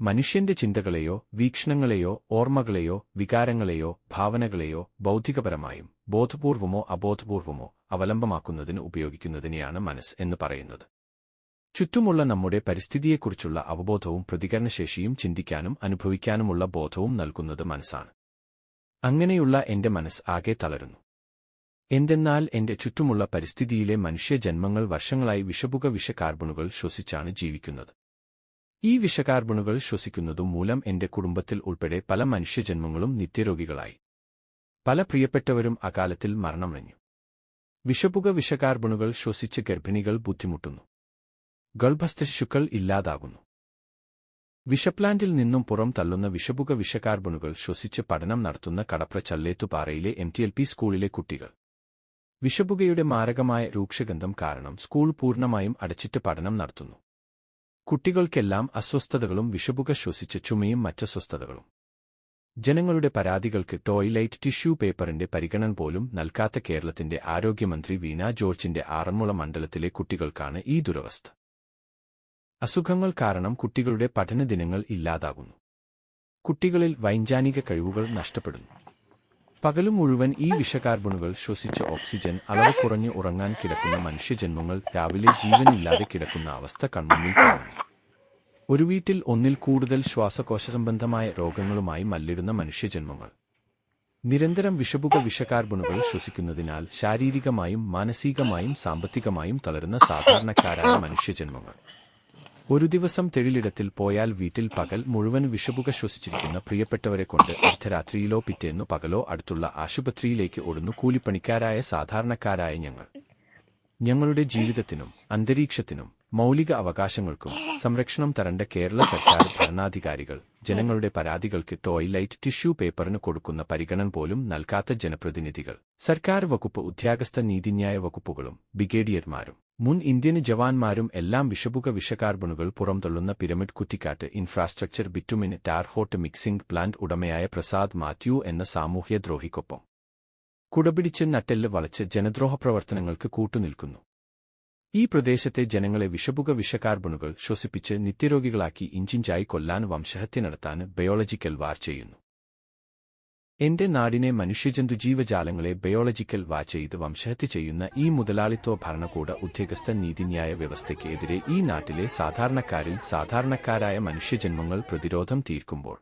മനുഷ്യന്റെ ചിന്തകളെയോ വീക്ഷണങ്ങളെയോ ഓർമ്മകളെയോ വികാരങ്ങളെയോ ഭാവനകളെയോ ബൗദ്ധികപരമായും ബോധപൂർവമോ അബോധപൂർവമോ അവലംബമാക്കുന്നതിന് ഉപയോഗിക്കുന്നതിനെയാണ് മനസ്സ് എന്ന് പറയുന്നത്. ചുറ്റുമുള്ള നമ്മുടെ പരിസ്ഥിതിയെക്കുറിച്ചുള്ള അവബോധവും പ്രതികരണശേഷിയും ചിന്തിക്കാനും അനുഭവിക്കാനുമുള്ള ബോധവും നൽകുന്നത് മനസ്സാണ്. അങ്ങനെയുള്ള എന്റെ മനസ്സ് ആകെ തളരുന്നു. എന്തെന്നാൽ എന്റെ ചുറ്റുമുള്ള പരിസ്ഥിതിയിലെ മനുഷ്യജന്മങ്ങൾ വർഷങ്ങളായി വിഷപുക വിഷകാർബണുകൾ ശ്വസിച്ചാണ് ജീവിക്കുന്നത്. ഈ വിഷകാർബണുകൾ ശ്വസിക്കുന്നതും മൂലം എന്റെ കുടുംബത്തിൽ ഉൾപ്പെടെ പല മനുഷ്യജന്മങ്ങളും നിത്യരോഗികളായി. പല പ്രിയപ്പെട്ടവരും അകാലത്തിൽ മരണമടഞ്ഞു വിഷപുക വിഷകാർബണുകൾ ശ്വസിച്ച് ഗർഭിണികൾ ബുദ്ധിമുട്ടുന്നു. ഗർഭസ്ഥ ശിശുക്കൾ ഇല്ലാതാകുന്നു. വിഷപ്ലാന്റിൽ നിന്നും പുറം തള്ളുന്ന വിഷപുക വിഷകാർബണുകൾ ശ്വസിച്ച് പഠനം നടത്തുന്ന കടപ്ര ചല്ലേത്തുപാറയിലെ എം ടി എൽ പി സ്കൂളിലെ കുട്ടികൾ. വിഷപുകയുടെ മാരകമായ രൂക്ഷഗന്ധം കാരണം സ്കൂൾ പൂർണമായും അടച്ചിട്ട് പഠനം നടത്തുന്നു. കുട്ടികൾക്കെല്ലാം അസ്വസ്ഥതകളും വിഷപുക ശ്വസിച്ച ചുമയും മറ്റസ്വസ്ഥതകളും ജനങ്ങളുടെ പരാതികൾക്ക് ടോയ്ലൈറ്റ് ടിഷ്യൂ പേപ്പറിന്റെ പരിഗണന പോലും നൽകാത്ത കേരളത്തിന്റെ ആരോഗ്യമന്ത്രി വീണ ജോർജിന്റെ ആറന്മുള മണ്ഡലത്തിലെ കുട്ടികൾക്കാണ് ഈ ദുരവസ്ഥ. അസുഖങ്ങൾ കാരണം കുട്ടികളുടെ പഠനദിനങ്ങൾ ഇല്ലാതാകുന്നു. കുട്ടികളിൽ വൈജ്ഞാനിക കഴിവുകൾ നഷ്ടപ്പെടുന്നു. പകലും മുഴുവൻ ഈ വിഷകാർബണുകൾ ശ്വസിച്ച ഓക്സിജൻ അളവ് കുറഞ്ഞ് ഉറങ്ങാൻ കിടക്കുന്ന മനുഷ്യജന്മങ്ങൾ രാവിലെ ജീവനില്ലാതെ കിടക്കുന്ന അവസ്ഥ കൺമുന്നിൽ കാണുന്നു. ഒരു വീട്ടിൽ ഒന്നിൽ കൂടുതൽ ശ്വാസകോശ സംബന്ധമായ രോഗങ്ങളുമായി മല്ലിടുന്ന മനുഷ്യജന്മങ്ങൾ. നിരന്തരം വിഷപുക വിഷകാർബണുകൾ ശ്വസിക്കുന്നതിനാൽ ശാരീരികമായും മാനസികമായും സാമ്പത്തികമായും തളരുന്ന സാധാരണക്കാരായ മനുഷ്യജന്മങ്ങൾ. ഒരു ദിവസം തെഴിലിടത്തിൽ പോയാൽ വീട്ടിൽ പകൽ മുഴുവൻ വിഷപുക ശ്വസിച്ചിരിക്കുന്ന പ്രിയപ്പെട്ടവരെ കൊണ്ട് അർദ്ധരാത്രിയിലോ പിറ്റേന്നു പകലോ അടുത്തുള്ള ആശുപത്രിയിലേക്ക് ഓടുന്നു കൂലിപ്പണിക്കാരായ സാധാരണക്കാരായ ഞങ്ങൾ. ഞങ്ങളുടെ ജീവിതത്തിനും അന്തരീക്ഷത്തിനും മൗലിക അവകാശങ്ങൾക്കും സംരക്ഷണം തരേണ്ട കേരള സർക്കാർ ഭരണാധികാരികൾ ജനങ്ങളുടെ പരാതികൾക്ക് ടോയ്ലൈറ്റ് ടിഷ്യൂ പേപ്പറിന് കൊടുക്കുന്ന പരിഗണന പോലും നൽകാത്ത ജനപ്രതിനിധികൾ സർക്കാർ വകുപ്പ് ഉദ്യോഗസ്ഥ നീതിന്യായ വകുപ്പുകളും ബ്രിഗേഡിയർമാരും. മുൻ ഇന്ത്യൻ ജവാന്മാരും എല്ലാം വിഷപുക വിഷകാർബണുകൾ പുറംതള്ളുന്ന Pyramid Kuttikkattu infrastructure bitumen tar hot mixing plant ഉടമയായ പ്രസാദ് മാത്യു എന്ന സാമൂഹ്യദ്രോഹിക്കൊപ്പം. കുടപിടിച്ച് നട്ടെല്ല് വളച്ച് ജനദ്രോഹ പ്രവർത്തനങ്ങൾക്ക് കൂട്ടുനിൽക്കുന്നു. ഈ പ്രദേശത്തെ ജനങ്ങളെ വിഷപുക വിഷകാർബണുകൾ ശ്വസിപ്പിച്ച് നിത്യരോഗികളാക്കി ഇഞ്ചിഞ്ചായി കൊല്ലാൻ വംശഹത്യ നടത്താൻ ബയോളജിക്കൽ വാർ ചെയ്യുന്നു. എന്റെ നാടിനെ മനുഷ്യജന്തു ജീവജാലങ്ങളെ ബയോളജിക്കൽ വാച്ച് ചെയ്ത് വംശഹത്യ ചെയ്യുന്ന ഈ മുതലാളിത്വ ഭരണകൂട ഉദ്യോഗസ്ഥ നീതിന്യായ വ്യവസ്ഥയ്ക്ക് എതിരെ ഈ നാട്ടിലെ സാധാരണക്കാരിൽ സാധാരണക്കാരായ മനുഷ്യജന്മങ്ങൾ പ്രതിരോധം തീർക്കുമ്പോൾ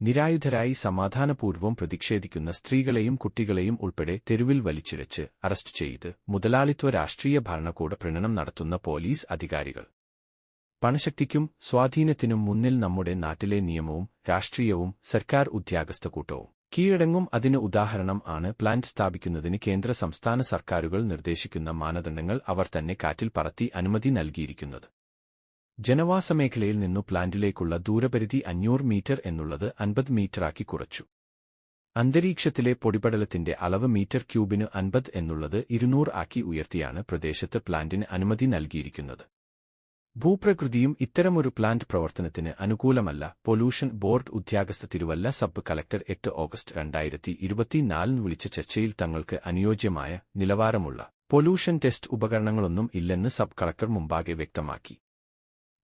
നിരായുധരായി സമാധാനപൂർവം പ്രതിഷേധിക്കുന്ന സ്ത്രീകളെയും കുട്ടികളെയും ഉൾപ്പെടെ തെരുവിൽ വലിച്ചിഴച്ച് അറസ്റ്റ് ചെയ്ത് മുതലാളിത്വ രാഷ്ട്രീയ ഭരണകൂട പ്രണനം നടത്തുന്ന പോലീസ് അധികാരികൾ. പണശക്തിക്കും സ്വാധീനത്തിനും മുന്നിൽ നമ്മുടെ നാട്ടിലെ നിയമവും രാഷ്ട്രീയവും സർക്കാർ ഉദ്യോഗസ്ഥ കൂട്ടവും. കീഴടങ്ങും അതിന് ഉദാഹരണം ആണ് പ്ലാന്റ് സ്ഥാപിക്കുന്നതിന് കേന്ദ്ര സംസ്ഥാന സർക്കാരുകൾ നിർദ്ദേശിക്കുന്ന മാനദണ്ഡങ്ങൾ അവർ തന്നെ കാറ്റിൽ പറത്തി അനുമതി നൽകിയിരിക്കുന്നത്. ജനവാസമേഖലയിൽ നിന്നു പ്ലാന്റിലേക്കുള്ള ദൂരപരിധി അഞ്ഞൂറ് മീറ്റർ എന്നുള്ളത് അൻപത് മീറ്ററാക്കി കുറച്ചു. അന്തരീക്ഷത്തിലെ പൊടിപടലത്തിന്റെ അളവ് മീറ്റർ ക്യൂബിന് അൻപത് എന്നുള്ളത് ഇരുന്നൂറ് ആക്കി ഉയർത്തിയാണ് പ്രദേശത്ത് പ്ലാന്റിന് അനുമതി നൽകിയിരിക്കുന്നത്. ഭൂപ്രകൃതിയും ഇത്തരമൊരു പ്ലാന്റ് പ്രവർത്തനത്തിന് അനുകൂലമല്ല. പൊല്യൂഷൻ ബോർഡ് ഉദ്യോഗസ്ഥ തിരുവല്ല സബ് കളക്ടർ എട്ട് ഓഗസ്റ്റ് രണ്ടായിരത്തി ഇരുപത്തിനാലിന് വിളിച്ച ചർച്ചയിൽ തങ്ങൾക്ക് അനുയോജ്യമായ നിലവാരമുള്ള പൊല്യൂഷൻ ടെസ്റ്റ് ഉപകരണങ്ങളൊന്നും ഇല്ലെന്ന് സബ് കളക്ടർ മുമ്പാകെ വ്യക്തമാക്കി.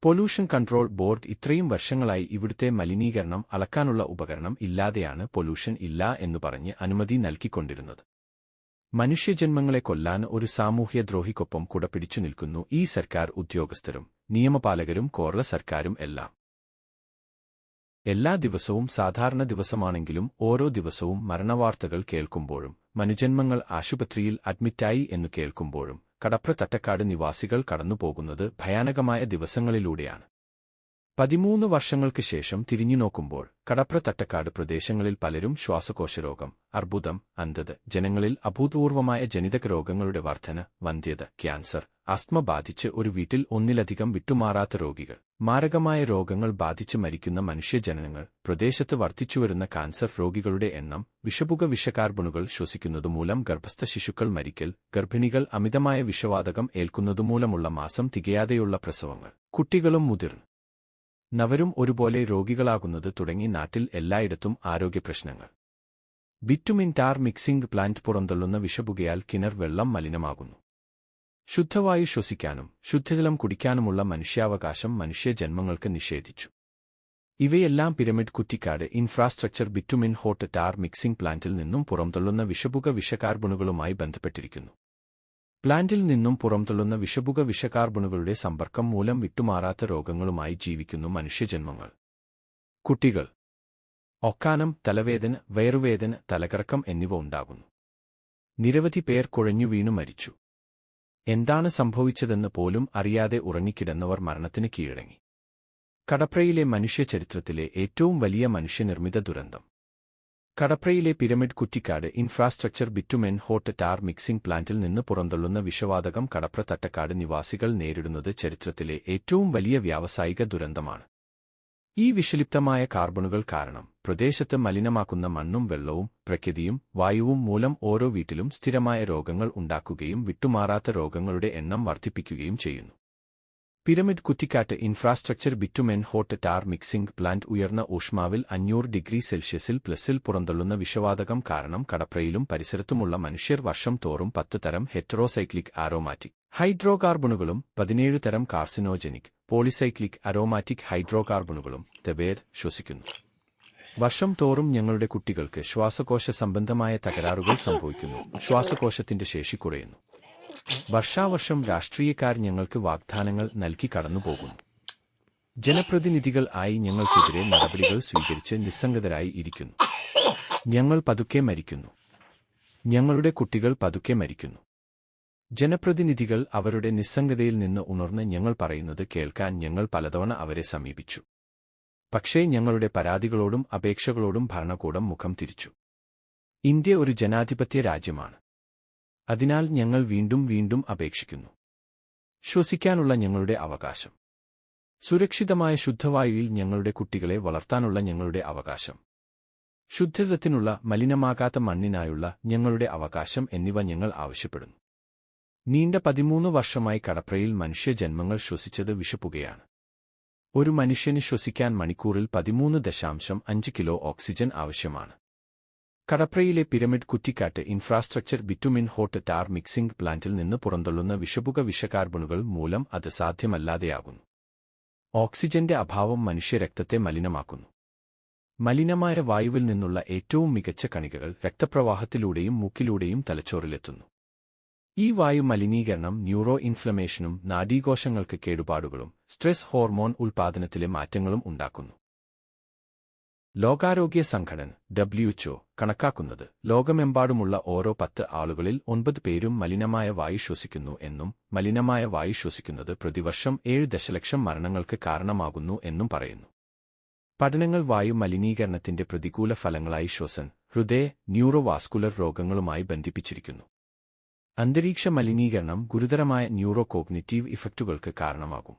പൊല്യൂഷൻ കൺട്രോൾ ബോർഡ് ഇത്രയും വർഷങ്ങളായി ഇവിടുത്തെ മലിനീകരണം അളക്കാനുള്ള ഉപകരണം ഇല്ലാതെയാണ് പൊല്യൂഷൻ ഇല്ല എന്നു പറഞ്ഞ് അനുമതി നൽകിക്കൊണ്ടിരുന്നത്. മനുഷ്യജന്മങ്ങളെ കൊല്ലാൻ ഒരു സാമൂഹ്യ സാമൂഹ്യദ്രോഹിക്കൊപ്പം കുടപിടിച്ചു നിൽക്കുന്നു ഈ സർക്കാർ ഉദ്യോഗസ്ഥരും നിയമപാലകരും കേരള സർക്കാരും എല്ലാം. എല്ലാ ദിവസവും സാധാരണ ദിവസമാണെങ്കിലും ഓരോ ദിവസവും മരണവാർത്തകൾ കേൾക്കുമ്പോഴും മനുജന്മങ്ങൾ ആശുപത്രിയിൽ അഡ്മിറ്റായി എന്നു കേൾക്കുമ്പോഴും കടപ്ര തട്ടക്കാട് നിവാസികൾ കടന്നുപോകുന്നത് ഭയാനകമായ ദിവസങ്ങളിലൂടെയാണ്. പതിമൂന്ന് വർഷങ്ങൾക്ക് ശേഷം തിരിഞ്ഞുനോക്കുമ്പോൾ കടപ്ര തട്ടക്കാട് പ്രദേശങ്ങളിൽ പലരും ശ്വാസകോശരോഗം അർബുദം അന്ധത ജനങ്ങളിൽ അഭൂതപൂർവമായ ജനിതക രോഗങ്ങളുടെ വർധന വന്ധ്യത ക്യാൻസർ അസ്മ ബാധിച്ച് ഒരു വീട്ടിൽ ഒന്നിലധികം വിട്ടുമാറാത്ത രോഗികൾ. മാരകമായ രോഗങ്ങൾ ബാധിച്ച് മരിക്കുന്ന മനുഷ്യജനനങ്ങൾ പ്രദേശത്ത് വർദ്ധിച്ചുവരുന്ന കാൻസർ രോഗികളുടെ എണ്ണം വിഷപുക വിഷകാർബണുകൾ ശ്വസിക്കുന്നതുമൂലം ഗർഭസ്ഥ ശിശുക്കൾ മരിക്കൽ ഗർഭിണികൾ അമിതമായ വിഷവാതകം ഏൽക്കുന്നതുമൂലമുള്ള മാസം തികയാതെയുള്ള പ്രസവങ്ങൾ. കുട്ടികളും മുതിർന്നു നവരും ഒരുപോലെ രോഗികളാകുന്നത് തുടങ്ങി നാട്ടിൽ എല്ലായിടത്തും ആരോഗ്യപ്രശ്നങ്ങൾ ബിറ്റുമിൻ ടാർ മിക്സിംഗ് പ്ലാന്റ് പുറന്തള്ളുന്ന വിഷപുകയാൽ കിണർ വെള്ളം മലിനമാകുന്നു. ശുദ്ധവായു ശ്വസിക്കാനും ശുദ്ധജലം കുടിക്കാനുമുള്ള മനുഷ്യാവകാശം മനുഷ്യജന്മങ്ങൾക്ക് നിഷേധിച്ചു. ഇവയെല്ലാം Pyramid Kuttikkad infrastructure bitumen hot tar mixing പ്ലാന്റിൽ നിന്നും പുറന്തള്ളുന്ന വിഷപുക വിഷകാർബണുകളുമായി ബന്ധപ്പെട്ടിരിക്കുന്നു. പ്ലാന്റിൽ നിന്നും പുറംതള്ളുന്ന വിഷപുക വിഷകാർബണുകളുടെ സമ്പർക്കം മൂലം വിട്ടുമാറാത്ത രോഗങ്ങളുമായി ജീവിക്കുന്നു മനുഷ്യജന്മങ്ങൾ. കുട്ടികൾ. ഒക്കാനം തലവേദന വയറുവേദന തലകറക്കം എന്നിവ ഉണ്ടാകുന്നു. നിരവധി പേർ കുഴഞ്ഞു വീണു മരിച്ചു. എന്താണ് സംഭവിച്ചതെന്ന് പോലും അറിയാതെ ഉറങ്ങിക്കിടന്നവർ മരണത്തിന് കീഴടങ്ങി. കടപ്രയിലെ മനുഷ്യചരിത്രത്തിലെ ഏറ്റവും വലിയ മനുഷ്യനിർമ്മിത ദുരന്തം. കടപ്രയിലെ Pyramid Kuttikkad infrastructure bitumen hot tar mixing പ്ലാന്റിൽ നിന്ന് പുറന്തള്ളുന്ന വിഷവാതകം കടപ്ര തട്ടക്കാട് നിവാസികൾ നേരിടുന്നത് ചരിത്രത്തിലെ ഏറ്റവും വലിയ വ്യാവസായിക ദുരന്തമാണ്. ഈ വിഷലിപ്തമായ കാർബണുകൾ കാരണം പ്രദേശത്ത് മലിനമാക്കുന്ന മണ്ണും വെള്ളവും പ്രകൃതിയും വായുവും മൂലം ഓരോ വീട്ടിലും സ്ഥിരമായ രോഗങ്ങൾ ഉണ്ടാക്കുകയും വിട്ടുമാറാത്ത രോഗങ്ങളുടെ എണ്ണം വർദ്ധിപ്പിക്കുകയും ചെയ്യുന്നു. Pyramid Kuttikkattu infrastructure bitumen hot tar mixing plant ഉയർന്ന ഊഷ്മാവിൽ അഞ്ഞൂറ് ഡിഗ്രി സെൽഷ്യസിൽ പ്ലസിൽ പുറന്തള്ളുന്ന വിഷവാതകം കാരണം കടപ്രയിലും പരിസരത്തുമുള്ള മനുഷ്യർ വർഷം തോറും പത്ത് തരം ഹെറ്ററോസൈക്ലിക് ആരോമാറ്റിക് ഹൈഡ്രോകാർബണുകളും പതിനേഴ് തരം കാർസിനോജനിക് പോളിസൈക്ലിക് അരോമാറ്റിക് ഹൈഡ്രോകാർബണുകളും തെബേർ ശ്വസിക്കുന്നു. വർഷം തോറും ഞങ്ങളുടെ കുട്ടികൾക്ക് ശ്വാസകോശ സംബന്ധമായ തകരാറുകൾ സംഭവിക്കുന്നു. ശ്വാസകോശത്തിന്റെ ശേഷി കുറയുന്നു. വർഷാവർഷം രാഷ്ട്രീയക്കാർ ഞങ്ങൾക്ക് വാഗ്ദാനങ്ങൾ നൽകി കടന്നുപോകും ജനപ്രതിനിധികൾ ആയി ഞങ്ങൾക്കെതിരെ നടപടികൾ സ്വീകരിച്ച് നിസ്സംഗതരായി ഇരിക്കുന്നു. ഞങ്ങൾ പതുക്കെ മരിക്കുന്നു. ഞങ്ങളുടെ കുട്ടികൾ പതുക്കെ മരിക്കുന്നു. ജനപ്രതിനിധികൾ അവരുടെ നിസ്സംഗതയിൽ നിന്ന് ഉണർന്ന് ഞങ്ങൾ പറയുന്നത് കേൾക്കാൻ ഞങ്ങൾ പലതവണ അവരെ സമീപിച്ചു. പക്ഷേ ഞങ്ങളുടെ പരാതികളോടും അപേക്ഷകളോടും ഭരണകൂടം മുഖം തിരിച്ചു. ഇന്ത്യ ഒരു ജനാധിപത്യ രാജ്യമാണ്. അതിനാൽ ഞങ്ങൾ വീണ്ടും വീണ്ടും അപേക്ഷിക്കുന്നു. ശ്വസിക്കാനുള്ള ഞങ്ങളുടെ അവകാശം. സുരക്ഷിതമായ ശുദ്ധവായുവിൽ ഞങ്ങളുടെ കുട്ടികളെ വളർത്താനുള്ള ഞങ്ങളുടെ അവകാശം. ശുദ്ധത്വത്തിനുള്ള മലിനമാകാത്ത മണ്ണിനായുള്ള ഞങ്ങളുടെ അവകാശം എന്നിവ ഞങ്ങൾ ആവശ്യപ്പെടുന്നു. നീണ്ട പതിമൂന്ന് വർഷമായി കടപ്രയിൽ മനുഷ്യജന്മങ്ങൾ ശ്വസിച്ചത് വിഷപ്പുകയാണ് ഒരു മനുഷ്യന് ശ്വസിക്കാൻ മണിക്കൂറിൽ പതിമൂന്ന് ദശാംശം അഞ്ച് കിലോ ഓക്സിജൻ ആവശ്യമാണ്. കടപ്രയിലെ Pyramid Kuttikkattu infrastructure bitumen hot tar mixing പ്ലാന്റിൽ നിന്ന് പുറന്തള്ളുന്ന വിഷപുക വിഷകാർബണുകൾ മൂലം അത് സാധ്യമല്ലാതെയാകുന്നു. ഓക്സിജന്റെ അഭാവം മനുഷ്യരക്തത്തെ മലിനമാക്കുന്നു. മലിനമായ വായുവിൽ നിന്നുള്ള ഏറ്റവും മികച്ച കണികകൾ രക്തപ്രവാഹത്തിലൂടെയും മൂക്കിലൂടെയും തലച്ചോറിലെത്തുന്നു. ഈ വായു മലിനീകരണം ന്യൂറോ ഇൻഫ്ലമേഷനും നാഡീകോശങ്ങൾക്ക് കേടുപാടുകളും സ്ട്രെസ് ഹോർമോൺ ഉൽപാദനത്തിലെ മാറ്റങ്ങളും ഉണ്ടാക്കുന്നു. ലോകാരോഗ്യ സംഘടന ഡബ്ല്യുഎച്ച്ഒ കണക്കാക്കുന്നത് ലോകമെമ്പാടുമുള്ള ഓരോ പത്ത് ആളുകളിൽ ഒൻപത് പേരും മലിനമായ വായു ശ്വസിക്കുന്നു എന്നും മലിനമായ വായു ശ്വസിക്കുന്നത് പ്രതിവർഷം ഏഴ് ദശലക്ഷം മരണങ്ങൾക്ക് കാരണമാകുന്നു എന്നും പറയുന്നു. പഠനങ്ങൾ വായു മലിനീകരണത്തിന്റെ പ്രതികൂല ഫലങ്ങളായി ശ്വസൻ ഹൃദയ ന്യൂറോവാസ്കുലർ രോഗങ്ങളുമായി ബന്ധിപ്പിച്ചിരിക്കുന്നു. അന്തരീക്ഷ മലിനീകരണം ഗുരുതരമായ ന്യൂറോ കോഗ്നിറ്റീവ് ഇഫക്റ്റുകൾക്ക് കാരണമാകും.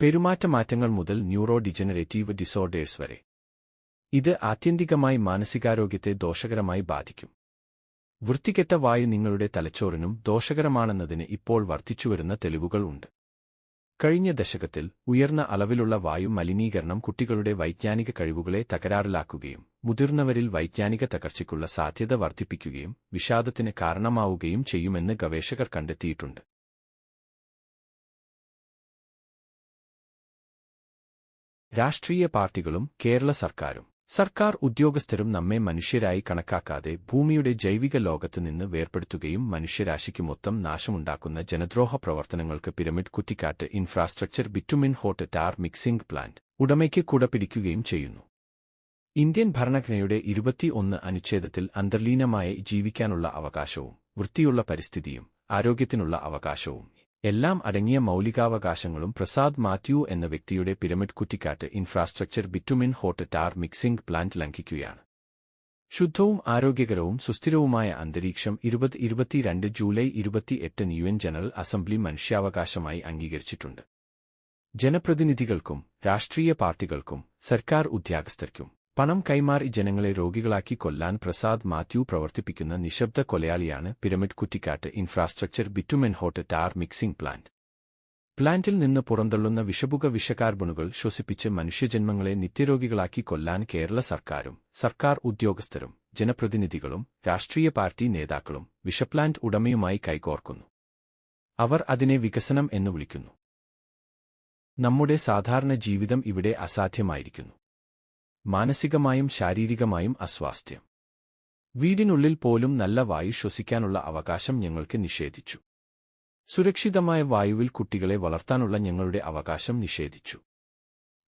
പെരുമാറ്റമാറ്റങ്ങൾ മുതൽ ന്യൂറോ ഡിജനറേറ്റീവ് ഡിസോർഡേഴ്സ് വരെ. ഇത് ആത്യന്തികമായി മാനസികാരോഗ്യത്തെ ദോഷകരമായി ബാധിക്കും. വൃത്തികെട്ട വായു നിങ്ങളുടെ തലച്ചോറിനും ദോഷകരമാണെന്നതിന് ഇപ്പോൾ വർദ്ധിച്ചുവരുന്ന തെളിവുകൾ ഉണ്ട്. കഴിഞ്ഞ ദശകത്തിൽ ഉയർന്ന അളവിലുള്ള വായു മലിനീകരണം കുട്ടികളുടെ വൈജ്ഞാനിക കഴിവുകളെ തകരാറിലാക്കുകയും മുതിർന്നവരിൽ വൈജ്ഞാനിക തകർച്ചയ്ക്കുള്ള സാധ്യത വർദ്ധിപ്പിക്കുകയും വിഷാദത്തിന് കാരണമാവുകയും ചെയ്യുമെന്ന് ഗവേഷകർ കണ്ടെത്തിയിട്ടുണ്ട്. രാഷ്ട്രീയ പാർട്ടികളും കേരള സർക്കാരും സർക്കാർ ഉദ്യോഗസ്ഥരും നമ്മെ മനുഷ്യരായി കണക്കാക്കാതെ ഭൂമിയുടെ ജൈവിക ലോകത്ത് നിന്ന് വേർപെടുത്തുകയും മനുഷ്യരാശിക്ക് മൊത്തം നാശമുണ്ടാക്കുന്ന ജനദ്രോഹ പ്രവർത്തനങ്ങൾക്ക് Pyramid Kuttikkattu infrastructure bitumen hot tar mixing plant ഉടമയ്ക്ക് കുടപിടിക്കുകയും ചെയ്യുന്നു. ഇന്ത്യൻ ഭരണഘടനയുടെ ഇരുപത്തിയൊന്ന് അനുച്ഛേദത്തിൽ അന്തർലീനമായി ജീവിക്കാനുള്ള അവകാശവും വൃത്തിയുള്ള പരിസ്ഥിതിയും ആരോഗ്യത്തിനുള്ള അവകാശവും എല്ലാം അടങ്ങിയ മൗലികാവകാശങ്ങളും പ്രസാദ് മാത്യു എന്ന വ്യക്തിയുടെ Pyramid Kuttikkattu infrastructure bitumen hot tar mixing plant ലംഘിക്കുകയാണ്. ശുദ്ധവും ആരോഗ്യകരവും സുസ്ഥിരവുമായ അന്തരീക്ഷം ഇരുപത് ഇരുപത്തിരണ്ട് ജൂലൈ ഇരുപത്തിയെട്ടിന് യു എൻ ജനറൽ അസംബ്ലി മനുഷ്യാവകാശമായി അംഗീകരിച്ചിട്ടുണ്ട്. ജനപ്രതിനിധികൾക്കും രാഷ്ട്രീയ പാർട്ടികൾക്കും സർക്കാർ ഉദ്യോഗസ്ഥർക്കും. പണം കൈമാറി ജനങ്ങളെ രോഗികളാക്കി കൊല്ലാൻ പ്രസാദ് മാത്യു പ്രവർത്തിപ്പിക്കുന്ന നിശബ്ദ കൊലയാളിയാണ് Pyramid Kuttikkattu infrastructure bitumen hot tar mixing plant പ്ലാന്റിൽ നിന്ന് പുറന്തള്ളുന്ന വിഷപുക വിഷകാർബണുകൾ ശ്വസിപ്പിച്ച് മനുഷ്യജന്മങ്ങളെ നിത്യരോഗികളാക്കി കൊല്ലാൻ കേരള സർക്കാരും സർക്കാർ ഉദ്യോഗസ്ഥരും ജനപ്രതിനിധികളും രാഷ്ട്രീയ പാർട്ടി നേതാക്കളും വിഷപ്ലാന്റ് ഉടമയുമായി കൈകോർക്കുന്നു. അവർ അതിനെ വികസനം എന്ന് വിളിക്കുന്നു. നമ്മുടെ സാധാരണ ജീവിതം ഇവിടെ അസാധ്യമായിരിക്കുന്നു. മാനസികമായും ശാരീരികമായും അസ്വാസ്ഥ്യം. വീടിനുള്ളിൽ പോലും നല്ല വായു ശ്വസിക്കാനുള്ള അവകാശം ഞങ്ങൾക്ക് നിഷേധിച്ചു. സുരക്ഷിതമായ വായുവിൽ കുട്ടികളെ വളർത്താനുള്ള ഞങ്ങളുടെ അവകാശം നിഷേധിച്ചു.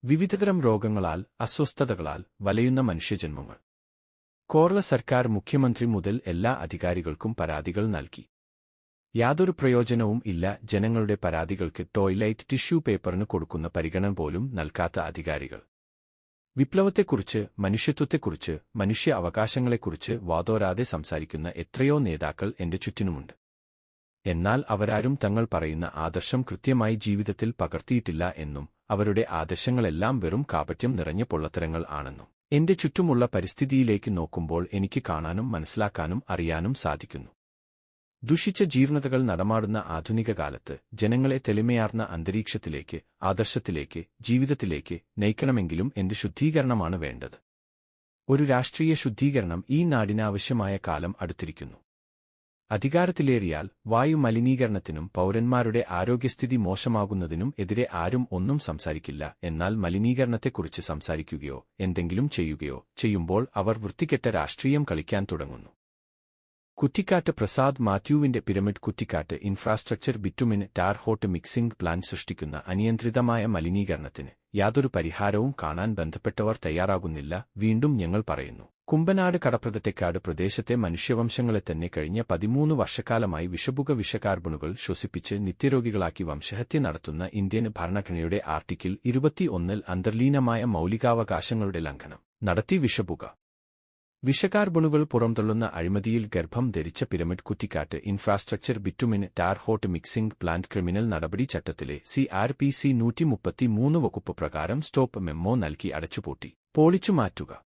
വിവിധതരം രോഗങ്ങളാൽ അസ്വസ്ഥതകളാൽ വലയുന്ന മനുഷ്യജന്മങ്ങൾ. കേരള സർക്കാർ മുഖ്യമന്ത്രി മുതൽ എല്ലാ അധികാരികൾക്കും പരാതികൾ നൽകി. യാതൊരു പ്രയോജനവും ഇല്ല ജനങ്ങളുടെ പരാതികൾക്ക് ടോയ്ലറ്റ് ടിഷ്യൂ പേപ്പറിന് കൊടുക്കുന്ന പരിഗണന പോലും നൽകാത്ത അധികാരികൾ. വിപ്ലവത്തെക്കുറിച്ച് മനുഷ്യത്വത്തെക്കുറിച്ച് മനുഷ്യ അവകാശങ്ങളെക്കുറിച്ച് വാതോരാതെ സംസാരിക്കുന്ന എത്രയോ നേതാക്കൾ എന്റെ ചുറ്റിനുമുണ്ട്. എന്നാൽ അവരാരും തങ്ങൾ പറയുന്ന ആദർശം കൃത്യമായി ജീവിതത്തിൽ പകർത്തിയിട്ടില്ല എന്നും അവരുടെ ആദർശങ്ങളെല്ലാം വെറും കാപറ്റ്യം നിറഞ്ഞ പൊള്ളത്തരങ്ങൾ ആണെന്നും. എന്റെ ചുറ്റുമുള്ള പരിസ്ഥിതിയിലേക്ക് നോക്കുമ്പോൾ എനിക്ക് കാണാനും മനസ്സിലാക്കാനും അറിയാനും സാധിക്കുന്നു. ദുഷിച്ച ജീർണതകൾ നടമാടുന്ന ആധുനിക കാലത്ത് ജനങ്ങളെ തെളിമയാർന്ന അന്തരീക്ഷത്തിലേക്ക് ആദർശത്തിലേക്ക് ജീവിതത്തിലേക്ക് നയിക്കണമെങ്കിലും എന്ത് ശുദ്ധീകരണമാണ് വേണ്ടത്? ഒരു രാഷ്ട്രീയ ശുദ്ധീകരണം ഈ നാടിനാവശ്യമായ കാലം അടുത്തിരിക്കുന്നു. അധികാരത്തിലേറിയാൽ വായു മലിനീകരണത്തിനും പൗരന്മാരുടെ ആരോഗ്യസ്ഥിതി മോശമാകുന്നതിനും എതിരെ ആരും ഒന്നും സംസാരിക്കില്ല. എന്നാൽ മലിനീകരണത്തെക്കുറിച്ച് സംസാരിക്കുകയോ എന്തെങ്കിലും ചെയ്യുകയോ ചെയ്യുമ്പോൾ അവർ വൃത്തികെട്ട രാഷ്ട്രീയം കളിക്കാൻ തുടങ്ങുന്നു. Kuttikkattu Prasad മാത്യുവിന്റെ Pyramid Kuttikkattu infrastructure bitumen tar hot mixing plant സൃഷ്ടിക്കുന്ന അനിയന്ത്രിതമായ മലിനീകരണത്തിന് യാതൊരു പരിഹാരവും കാണാൻ ബന്ധപ്പെട്ടവർ തയ്യാറാകുന്നില്ല വീണ്ടും ഞങ്ങൾ പറയുന്നു. കുമ്പനാട് കടപ്രതറ്റക്കാട് പ്രദേശത്തെ മനുഷ്യവംശങ്ങളെ തന്നെ കഴിഞ്ഞ പതിമൂന്ന് വർഷക്കാലമായി വിഷപുക വിഷകാർബണുകൾ ശ്വസിപ്പിച്ച് നിത്യരോഗികളാക്കി വംശഹത്യ നടത്തുന്ന ഇന്ത്യൻ ഭരണഘടനയുടെ ആർട്ടിക്കിൾ ഇരുപത്തിയൊന്നിൽ അന്തർലീനമായ മൗലികാവകാശങ്ങളുടെ ലംഘനം നടത്തി വിഷപുക വിഷകാർബണുകൾ പുറംതള്ളുന്ന അഴിമതിയിൽ ഗർഭം ധരിച്ച Pyramid Kuttikkattu infrastructure bitumen tar hot mixing plant criminal നടപടി ചട്ടത്തിലെ സി ആർ പി സി നൂറ്റിമുപ്പത്തിമൂന്ന് വകുപ്പ് പ്രകാരം സ്റ്റോപ്പ് മെമ്മോ നൽകി അടച്ചുപൂട്ടി. പൊളിച്ചു മാറ്റുക.